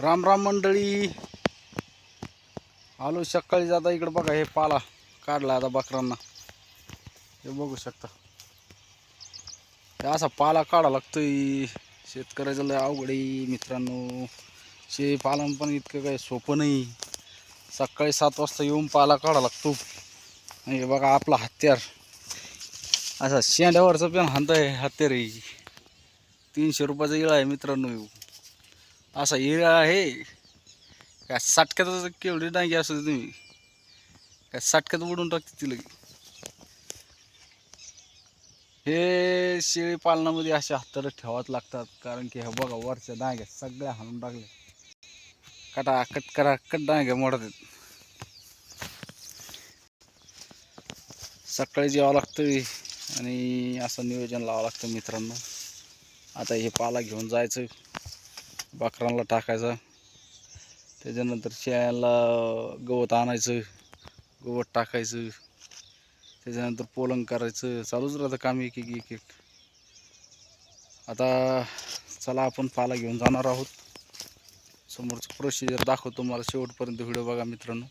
राम राम मंडळी. आलो सकाळी जाता इकडं बघा हे पाला काढला आता बकरांना हे बघू शकता. हे असा पाला काढा लागतोय. शेतकऱ्याचं लय अवघड आहे मित्रांनो. शे पालन पण इतकं काही सोपं नाही. सकाळी सात वाजता येऊन पाला काढा लागतो. आणि हे बघा आपला हत्यार. असा शेंड्यावरचं पण हात आहे हत्यार. आहे तीनशे रुपयाचा इळा आहे मित्रांनो. येऊ असा इळा आहे. काय साटक्यात केवढी डांगी असू तुम्ही. काय साटक्यात उडून टाकते ती लगे हे शेळी पालनामध्ये असे हत्तर ठेवाच लागतात. कारण की हे बघा वरच्या डांग्या सगळ्या हाणून टाकल्या. कटा कट करा कट डांग्या मोडतात. सकाळी जेवावं लागतं आणि असं नियोजन लावावं लागतं मित्रांनो. आता हे पाला घेऊन जायचं. बाकरांना टाकायचा. त्याच्यानंतर शेळ्याला गवत आणायचं गवत टाकायचं. त्याच्यानंतर पोलंग करायचं. चालूच राहतं काम एक एक एक एक. आता चला आपण पाला घेऊन जाणार आहोत. समोरचं प्रोसिजर दाखवतो मला शेवटपर्यंत व्हिडिओ बघा मित्रांनो.